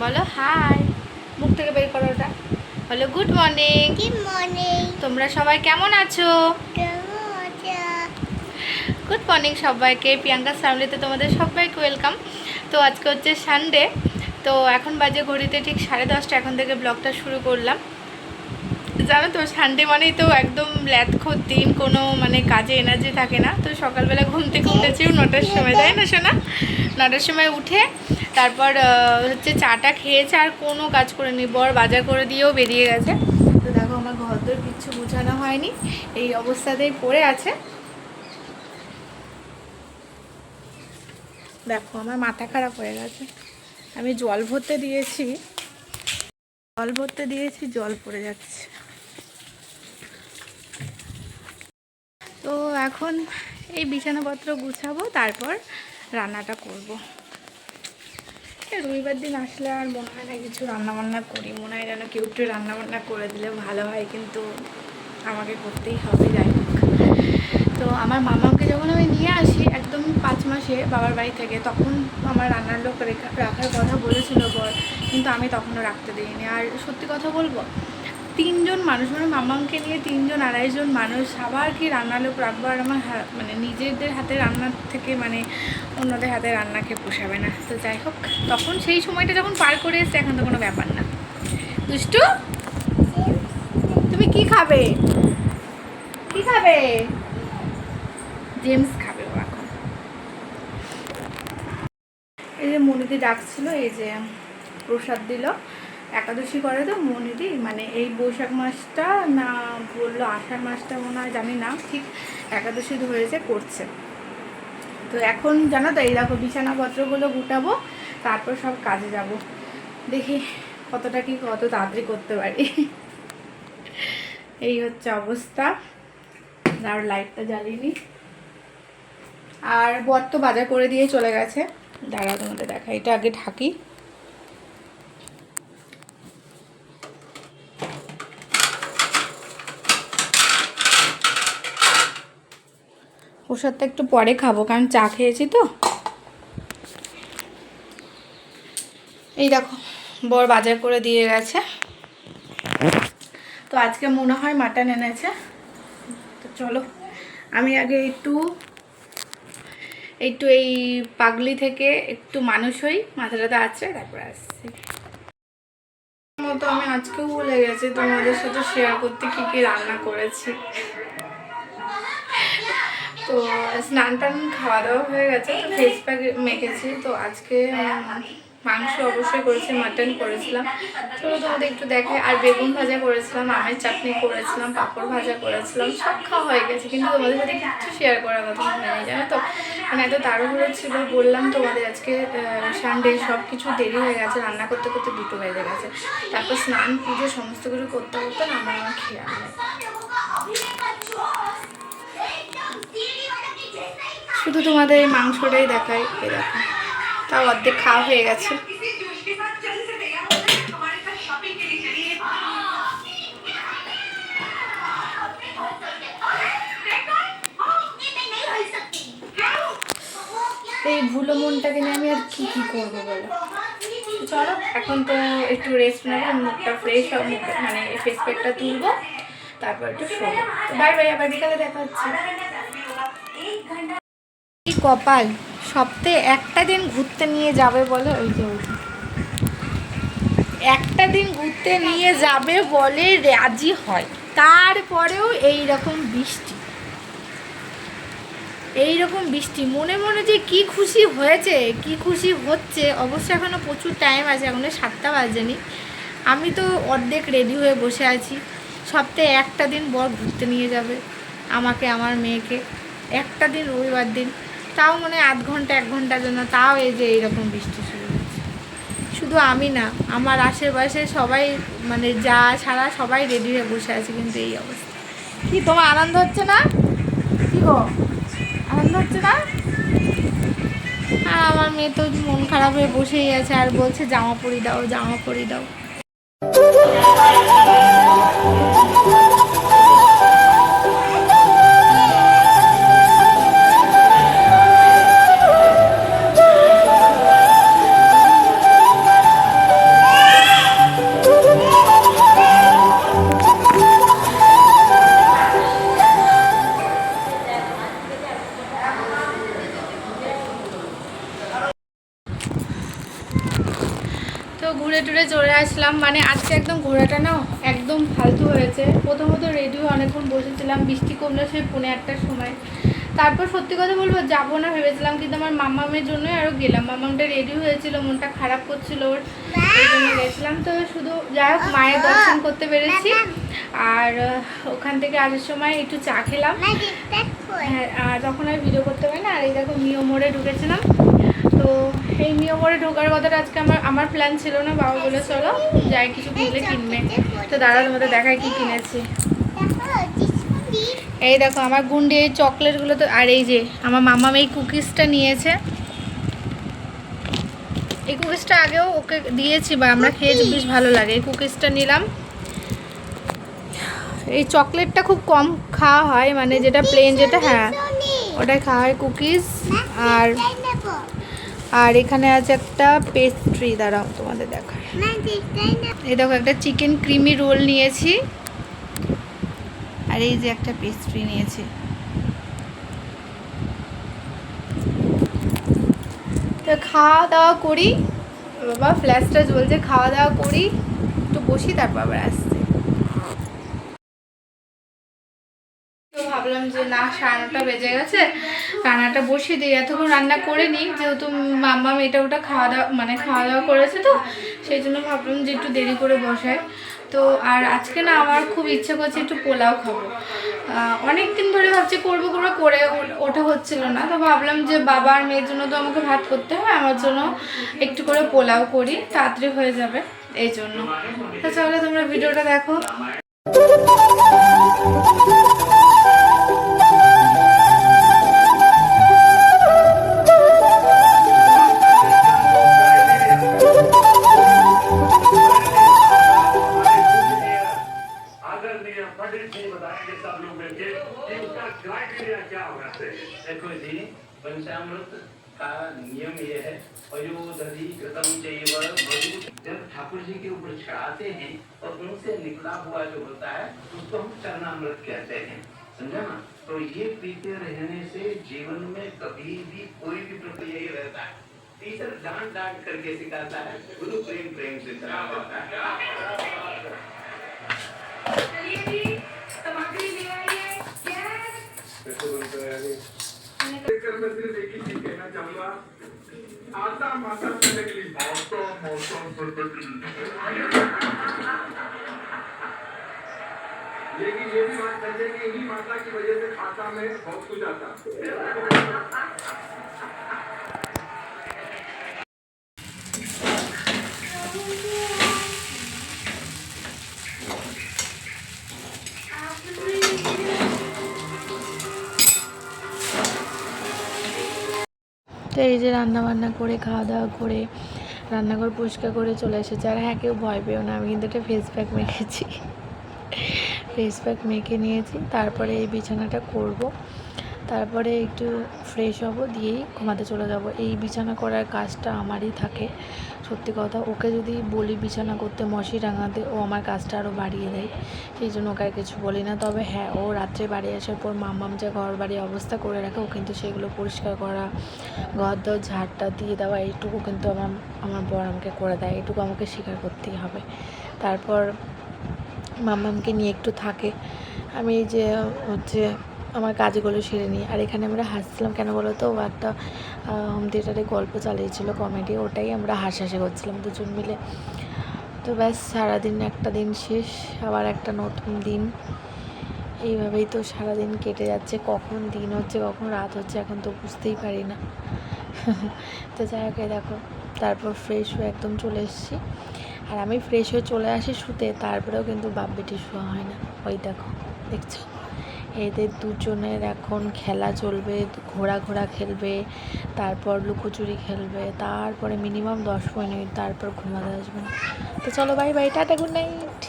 বলো হাই মুখ থেকে বের করো ওটা। বলো গুড মর্নিং Good মর্নিং তোমরা সবাই কেমন আছো? কেমন আছো? গুড মর্নিং সবাইকে। প্রিয়াঙ্কা ফ্যামিলিতে তোমাদের সবাইকে ওয়েলকাম তো আজকে হচ্ছে সানডে তো এখন বাজে ঘড়িতে ঠিক সাড়ে দশটা। এখন থেকে ব্লগটা শুরু করলাম। জানো তো সানডে মানেই তো একদম ল্যাথখোর দিন। কোনো মানে কাজে এনার্জি থাকে না। তো সকালবেলা ঘুম থেকে উঠেছিও নটার সময় তাই না শোনা নটার সময় উঠে তারপর হচ্ছে চাটা খেয়েছে, আর কোনো কাজ করেনি। বর বাজার করে দিয়েও বেরিয়ে গেছে। তো দেখো, আমার ঘর ঘরদোর কিচ্ছু গুছানো হয়নি। এই অবস্থাতেই পড়ে আছে। দেখো, আমার মাথা খারাপ হয়ে গেছে। আমি জল ভরতে দিয়েছি। জল ভরতে দিয়েছি, জল পড়ে যাচ্ছে। তো এখন এই বিছানাপত্র গুছাবো, তারপর রান্নাটা করব। রবিবার দিন আসলে আর মনে হয় না কিছু রান্নাবান্না করি। মনে হয় যেন কেউ একটু রান্নাবান্না করে দিলে ভালো হয়, কিন্তু আমাকে করতেই হবে, যাই তো আমার মামাকে যখন আমি নিয়ে আসি একদম পাঁচ মাসে বাবার বাড়ি থেকে, তখন আমার রান্নার লোক রেখা রাখার কথা বলেছিল বর, কিন্তু আমি তখনও রাখতে দিইনি। আর সত্যি কথা বলব তিনজন মানুষ মানে মামাকে নিয়ে তিনজন, আড়াইজন মানুষ আবার কি রাখব আর আমার মানে নিজেদের হাতে রান্নার থেকে মানে অন্যদের হাতে রান্নাকে পোষাবে না। তো যাই হোক, তখন সেই সময়টা যখন পার করে এসছে, এখন তো কোনো ব্যাপার না। দুষ্টু, তুমি কি খাবে? কি খাবে? জেমস খাবে ও এখন। এই যে মনিদি ডাকছিল, এই যে প্রসাদ দিল। একাদশী করে তো মনিদি মানে এই বৈশাখ মাসটা না বলল, আষাঢ় মাসটা মনে হয়, জানি না, ঠিক একাদশী ধরেছে, করছে। তো এখন জানো তো, এই দেখো বিছানাপত্রগুলো গুটাবো, তারপর সব কাজে যাব। দেখি কতটা কি, কত তাড়াতাড়ি করতে পারি। এই হচ্ছে অবস্থা। আর লাইটটা জ্বালিনি। আর বর তো বাজার করে দিয়ে চলে গেছে। দাঁড়াও তোমাদের দেখা এটা আগে ঢাকি। ওষুধটা একটু পরে খাব, কারণ চা খেয়েছি তো। এই দেখো, বর বাজার করে দিয়ে গেছে। তো আজকে মনে হয় মাটন এনেছে। তো চলো, আমি আগে একটু একটু এই পাগলি থেকে একটু মানুষ হই মাথাটাতে আছে, তারপরে আসছি। মতো আমি আজকেও ভুলে গেছি তোমাদের সাথে শেয়ার করতে কি কি রান্না করেছি। তো স্নান টান খাওয়া দাওয়া হয়ে গেছে, তো ফেস প্যাক মেখেছি। তো আজকে মাংস অবশ্যই করেছি মাটন করেছিলাম। চলো তোমাদের একটু দেখে আর বেগুন ভাজা করেছিলাম, আমের চাটনি করেছিলাম, পাঁপড় ভাজা করেছিলাম, সব খাওয়া হয়ে গেছে। কিন্তু তোমাদের সাথে কিচ্ছু শেয়ার করার কথা মনে নেই, জানো তো? মানে এত তাড়াহুড়ো ছিল, বললাম তোমাদের আজকে সানডে সব কিছু দেরি হয়ে গেছে, রান্না করতে করতে দুটো বেজে গেছে। তারপর স্নান, পুজো, সমস্ত কিছু করতে করতে আমার আমার খেয়াল নেই। শুধু তোমাদের এই মাংসটাই দেখাই, এই দেখো। তাও অর্ধেক খাওয়া হয়ে গেছে। এই ভুলো মনটাকে নিয়ে আমি আর কি কি করব বলো? চলো, এখন তো একটু রেস্ট নেব, মুখটা ফ্রেশ হবে মানে ফেস প্যাকটা তুলবো, তারপর একটু শোবো। বাই বাই আবার বিকালে দেখা হচ্ছে। কপাল, সপ্তাহে একটা দিন ঘুরতে নিয়ে যাবে বলে ওই যে একটা দিন ঘুরতে নিয়ে যাবে বলে রাজি হয়। তারপরেও এই রকম বৃষ্টি। এই রকম বৃষ্টি। মনে মনে যে কি খুশি হয়েছে, কি খুশি হচ্ছে, অবশ্য এখনও প্রচুর টাইম আছে, এখনও সাতটা বাজেনি। আমি তো অর্ধেক রেডি হয়ে বসে আছি। সপ্তাহে একটা দিন বর ঘুরতে নিয়ে যাবে আমাকে, আমার মেয়েকে। একটা দিন রবিবার দিন। তাও মানে আধ ঘণ্টা, এক ঘণ্টার জন্য, তাও এই যে এইরকম বৃষ্টি শুরু হচ্ছে। শুধু আমি না, আমার আশেপাশে সবাই মানে যা ছাড়া সবাই রেডি হয়ে বসে আছে কিন্তু এই অবস্থা। কি, তোমার আনন্দ হচ্ছে না? কি গো? আনন্দ হচ্ছে না? আর আমার মেয়ে তো মন খারাপ হয়ে বসেই আছে, আর বলছে জামা পরি দাও, জামা পরি দাও। তো ঘুরে টুরে চলে আসলাম। মানে আজকে একদম ঘোরাটা না একদম ফালতু হয়েছে। প্রথমত রেডিও অনেকক্ষণ বসেছিলাম, বৃষ্টি কমলো সেই পৌনে একটার সময়। তারপর সত্যি কথা বলব, যাব না ভেবেছিলাম, কিন্তু আমার মামামের জন্যই আরও গেলাম। মামামটা রেডি হয়েছিল, মনটা খারাপ করছিল ওর এই জন্য গেছিলাম। তো শুধু যাই হোক, মায়ের দর্শন করতে পেরেছি। আর ওখান থেকে আসার সময় একটু চা খেলাম। হ্যাঁ আর তখন আর ভিডিও করতে পারি না। আর এই দেখো, মিও মোড়ে ঢুকেছিলাম। এই মিও মোড়ে ঢোকার কথাটা আজকে আমার আমার প্ল্যান ছিল না, বাবা বলে চলো, যাই, কিছু কিনলে কিনবে। তো দাদা তোমাদের দেখায় কি কিনেছি। এই দেখো, আমার গুন্ডি, এই চকলেটগুলো তো আর এই যে, আমার মামা এই কুকিজটা নিয়েছে। এই কুকিজটা আগেও ওকে দিয়েছি বা আমরা খেয়েছি, বেশ ভালো লাগে। এই কুকিজটা নিলাম। এই চকলেটটা খুব কম খাওয়া হয় মানে যেটা প্লেন যেটা হ্যাঁ ওটাই খাওয়া হয় কুকিজ আর আর এখানে আছে একটা পেস্ট্রি দাঁড়াও তোমাদের দেখায় এই দেখো, একটা চিকেন ক্রিমি রোল নিয়েছি। আর এই যে একটা পেস্ট্রি নিয়েছি। তো খাওয়া দাওয়া করি। বাবা ফ্ল্যাশটা জ্বলছে খাওয়া দাওয়া করি, একটু বসি, তারপর আবার আসছি তো ভাবলাম যে না সাড়ে নটা বেজে গেছে, রান্নাটা বসিয়ে দিই। এতক্ষণ রান্না করে নিই, যেহেতু মাম্মা মেয়েটা ওটা খাওয়া দাওয়া মানে খাওয়া দাওয়া করেছে তো, সেই জন্য ভাবলাম যে একটু দেরি করে বসাই। তো আর আজকে না আমার খুব ইচ্ছে করছে একটু পোলাও খাব। অনেক দিন ধরে ভাবছি করব করব করে ও- ওঠা হচ্ছিল না, তো ভাবলাম যে বাবা আর মেয়ের জন্য তো আমাকে ভাত করতে হয়, আমার জন্য একটু করে পোলাও করি, তাড়াতাড়ি হয়ে যাবে, এই জন্য। তো চলো তোমরা ভিডিওটা দেখো। सब लोग मिलके कि क्राइटेरिया क्या होना चाहिए देखो जी, पंचामृत का नियम ये है अयोधि कृतम चैव मधु जब ठाकुर जी के ऊपर चढ़ाते हैं और उनसे निकला हुआ जो होता है, उसको हम चरणामृत कहते हैं। समझा? ना तो ये पीते रहने से जीवन में कभी भी कोई भी प्रक्रिया यही रहता है। टीचर डांट डांट करके सिखाता है, गुरु प्रेम प्रेम से चला बनता है लेकर मैं सिर्फ़ एक ही चीज़ कहना चाहूँगा। आता माता आता माता से निकली लेकिन ये भी बात है कि इन्हीं माता की वजह से खाता में बहुत कुछ आता। তো এই যে রান্না বান্না করে খাওয়া দাওয়া করে, রান্নাঘর পরিষ্কার করে চলে এসেছে। আর হ্যাঁ কেউ ভয় পেও না, আমি কিন্তু একটা ফেস প্যাক মেখেছি। ফেস প্যাক মেখে নিয়েছি। তারপরে এই বিছানাটা করব। তারপরে একটু ফ্রেশ হব, দিয়েই ঘুমাতে চলে যাব। এই বিছানা করার কাজটা আমারই থাকে। সত্যি কথা, ওকে যদি বলি বিছানা করতে, মশি টাঙাতে ও আমার কাজটা আরও বাড়িয়ে দেয়। সেই জন্য ওকে আর কিছু বলি না। তবে হ্যাঁ ও রাত্রে বাড়ি আসার পর মাম্মাম যে ঘর বাড়ি অবস্থা করে রাখে, ও কিন্তু সেগুলো পরিষ্কার করা ঘর দর ঝাড়টা দিয়ে দেওয়া, এইটুকু কিন্তু আমার আমার বর আমাকে করে দেয়। এটুকু আমাকে স্বীকার করতেই হবে। তারপর মাম্মামকে নিয়ে একটু থাকে। আমি যে, হচ্ছে আমার কাজগুলো সেরে নিই। আর এখানে আমরা হাসছিলাম, কেন বলো তো? ও একটা হোম থিয়েটারে গল্প চালিয়েছিল কমেডি ওটাই আমরা হাসাহাসি করছিলাম দুজন মিলে। তো ব্যাস, সারাদিন একটা দিন শেষ, আবার একটা নতুন দিন। এইভাবেই তো সারাদিন কেটে যাচ্ছে, কখন দিন হচ্ছে, কখন রাত হচ্ছে, এখন তো বুঝতেই পারি না। তো যাই হোক দেখো, তারপর ফ্রেশ হয়ে একদম চলে এসেছি। আর আমি ফ্রেশ হয়ে চলে আসি শুতে, তারপরেও কিন্তু বাপ বেটি শোয়া হয় না। ওই দেখো, দেখছ? এদের দুজনের এখন খেলা চলবে ঘোরা ঘোরা খেলবে, তারপর লুকোচুরি খেলবে, তারপরে মিনিমাম দশ মিনিট, তারপর ঘুমাতে আসবে। তো চলো bye bye tata good night